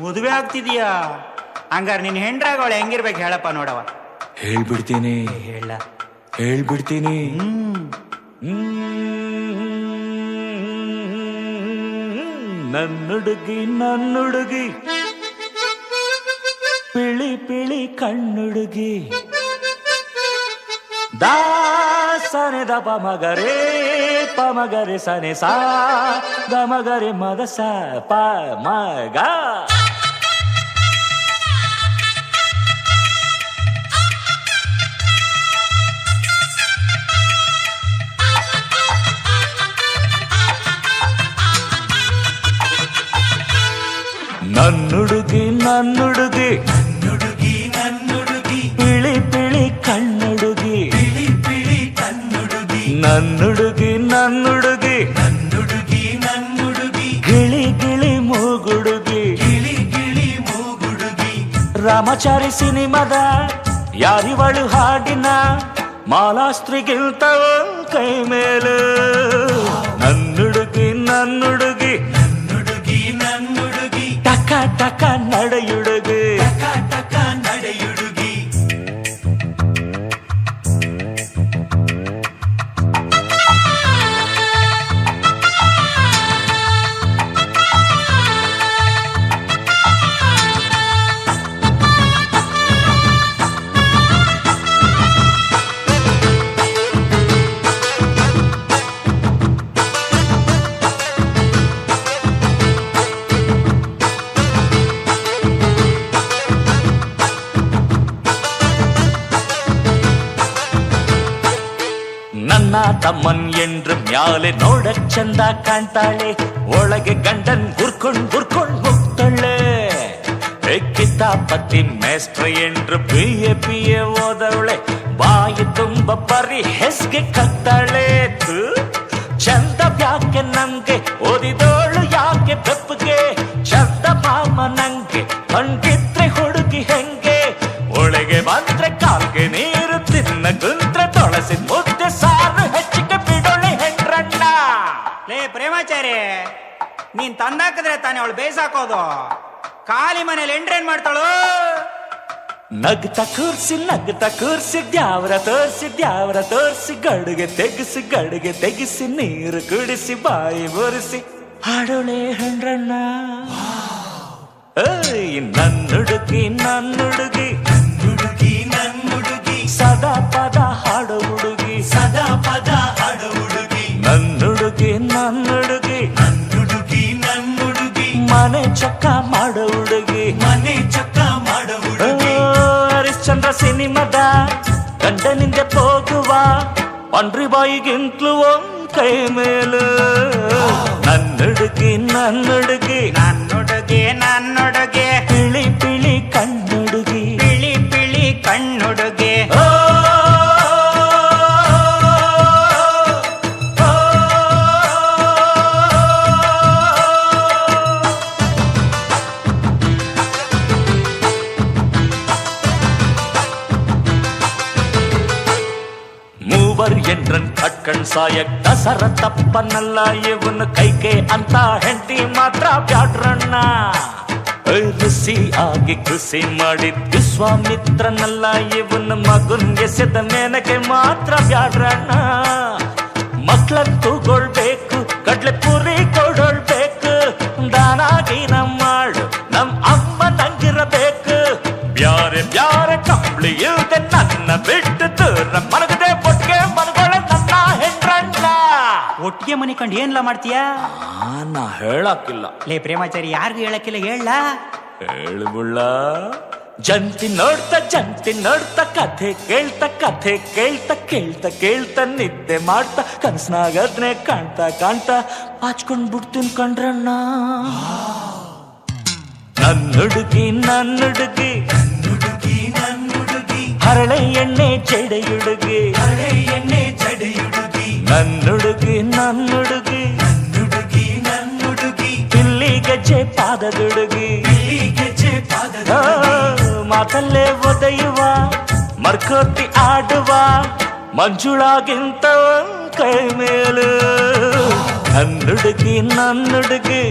ಮದುವೆ ಆಗ್ತಿದೀಯಾ? ಹಂಗಾರ ನಿನ್ ಹೆಂಡ್ರಾಗ ಅವಳು ಹೆಂಗಿರ್ಬೇಕು ಹೇಳಪ್ಪ ನೋಡವ ಹೇಳ್ಬಿಡ್ತೀನಿ. ಹೇಳ. ಹೇಳ್ಬಿಡ್ತೀನಿ. ನನ್ನುಡುಗಿ ನನ್ನುಡುಗಿ. ಪಿಳಿ ಪಿಳಿ ಕಣ್ಣುಡುಗಿ. ದಾಸನೆ ದ ಪಮಗರೆ ಪಮಗರೆ ಸನೆ ಸಾ ಗಮಗರೆ ಮದ ಸ ಪ ಮಗ. ನನ್ನುಡುಗಿ ನನ್ನುಡುಗಿ ನುಡುಗಿ ನನ್ನುಡುಗಿ ಪಿಳಿ ಪಿಳಿ ಕಣ್ಣುಡುಗಿ ಬಿಳಿ ಬಿಳಿ ಕನ್ನುಡುಗಿ ನನ್ನುಡುಗಿ ನನ್ನುಡುಗಿ ನನ್ನುಡುಗಿ ನನ್ನುಡುಗಿ ಗಿಳಿ ಗಿಳಿ ಮೂಗುಡುಗಿ ಗಿಳಿ ಗಿಳಿ ಮೂಗುಡುಗಿ ರಾಮಚಾರಿ ಸಿನಿಮದ ಯಾರಿವಳು ಹಾಡಿನ ಮಾಲಾಸ್ತ್ರಿಗಿಂತ ಒಂದ್ ಕೈ ಮೇಲು ನನ್ನ ತಮ್ಮನ್ ಎಂಡ್ರ ಮ್ಯಾಲೆ ನೋಡಕ್ ಚಂದ ಕಾಣ್ತಾಳೆ ಒಳಗೆ ಗಂಡನ್ ಗುರ್ಕೊಂಡ್ ಗುರ್ಕೊಂಡ್ ಹೋಗ್ತಾಳೆ ಕಿತ್ತ ಪತಿ ಮೇಸ್ಟ್ರ ಎಂಡ್ರು ಪಿ ಎ ಪಿ ಎ ಓದವಳೆ ಬಾಯಿ ತುಂಬ ಬರೀ ಹೆಸ್ಗೆ ಕತ್ತಾಳೆ ಥು. ಚಂದ ಯಾಕೆ ನಂಗೆ ಓದಿದೋಳು ಯಾಕೆ ಬೆಪ್ಪಗೆ ಚಂದ ಮಾಮ ನಂಗೆ ಕಂಡಿದ್ರೆ ನೀನ್ ತಾನೆ ಅವಳು ಬೇಸಾಕೋದು. ಖಾಲಿ ಮನೇಲಿ ಎಂಟ್ರೇನ್ ಮಾಡ್ತಾಳು? ನಗ್ತ ಕೂರ್ಸಿ ನಗ್ತ ಕೂರ್ಸಿ ದ್ಯಾವ್ರ ತೋರ್ಸಿ ದ್ಯಾವ್ರ ತೋರ್ಸಿ ಗಡುಗೆ ತೆಗಿಸಿ ಗಡುಗೆ ತೆಗಿಸಿ ನೀರು ಕುಡಿಸಿ ಬಾಯಿ ಬೊರಿಸಿ ಹಾಡೋಳೆ ಹೆಂಡ್ರಣ್ಣ ಏಯ್ ನನ್ನುಡುಗಿ ನನ್ನುಡುಗಿ ನನ್ನುಡುಗಿ ನನ್ನುಡುಗಿ ಸದಾ ಸಿನಿಮದ ಗಂಡನಿಂದ ಹೋಗುವ ಪಂಡ್ರಿ ಬಾಯಿಗಿಂತಲೂ ಒಂದ್ ಕೈ ಮೇಲು ಎಂಡ್ರನ್ ಕಟ್ಕಣ್ ಸಾಯಕ್ ದಸರ ತಪ್ಪನಲ್ಲ ಇವನ್ ಕೈಗೆ ಅಂತ ಹೆಂಡತಿ ಮಾತ್ರ ಬ್ಯಾಡ್ರಣ್ಣ. ಋಷಿ ಆಗಿ ಕೃಷಿ ಮಾಡಿದ್ ವಿಶ್ವಾಮಿತ್ರನಲ್ಲ ಇವನ್ ಮಗುನ್ ಎಸೆದ ಮೇನಕೆ ಮಾತ್ರ ಬ್ಯಾಡ್ರಣ್ಣ. ಮಕ್ಳಂತೂ ತೂಗೊಳ್ಬೇಕು ಕಡ್ಲೆ ಪುರಿ ಕೊಡೊಳ್ಬೇಕು ದಾನಾಗಿ ಮಾಡು, ನಮ್ ಅಮ್ಮ ನಂಗಿರಬೇಕು ಬ್ಯಾರೆ ಬ್ಯಾರೆ ಕಂಬಳಿ ಇಲ್ದೆ ನನ್ನ ಬಿಟ್ಟು ದೂರ ಒಟ್ಟಿಗೆ ಮನೆ ಕಂಡು ಏನ್ಲ ಮಾಡ್ತೀಯಾ? ನಾ ಹೇಳಕ್ಕಿಲ್ಲ. ಲೇ ಪ್ರೇಮಾಚಾರಿ ಯಾರಿಗೂ ಹೇಳಕ್ಕಿಲ್ಲ ಹೇಳ. ಹೇಳ್ಬುಳ್ಳ ಜಂತಿ ನೋಡ್ತ ಜಂತಿ ನೋಡ್ತಾ ಕಥೆ ಕೇಳ್ತ ಕಥೆ ಕೇಳ್ತ ಕೇಳ್ತ ಕೇಳ್ತ ನಿದ್ದೆ ಮಾಡ್ತಾ ಕನ್ಸ್ನಾಗದ್ನೆ ಕಾಣ್ತಾ ಕಾಣ್ತಾ ಪಾಚ್ಕೊಂಡ್ ಬಿಡ್ತೀನಿ ಕಂಡ್ರಣ್ಣ ನನ್ನುಡುಗಿ ನನ್ನುಡುಗಿ ನನ್ನ ಹುಡುಗಿ. ಹರಳೆ ಎಣ್ಣೆ ಜಡೆಯುಡುಗಿ ಹರಳೆ ಎಣ್ಣೆ ಜಡೆಯುಡುಗಿ. ನನ್ನುಡುಗಿ ನನ್ನುಡುಗಿ ನನ್ನುಡುಗಿ ನನ್ನುಡುಗಿ ಇಲ್ಲಿ ಗೆಜ್ಜೆ ಪಾದದುಡುಗಿ ಬಿಳಿ ಗೆಜ್ಜೆ ಪಾದದ ಆ, ಮಾತಲ್ಲೇ ಒದೆಯುವ ಮರ್ಕೋತಿ ಆಡುವ ಮಂಜುಳಾಗಿಂತ ಒಂದ್ ಕೈ ಮೇಲು ನನ್ನುಡುಗಿ ನನ್ನುಡುಗಿ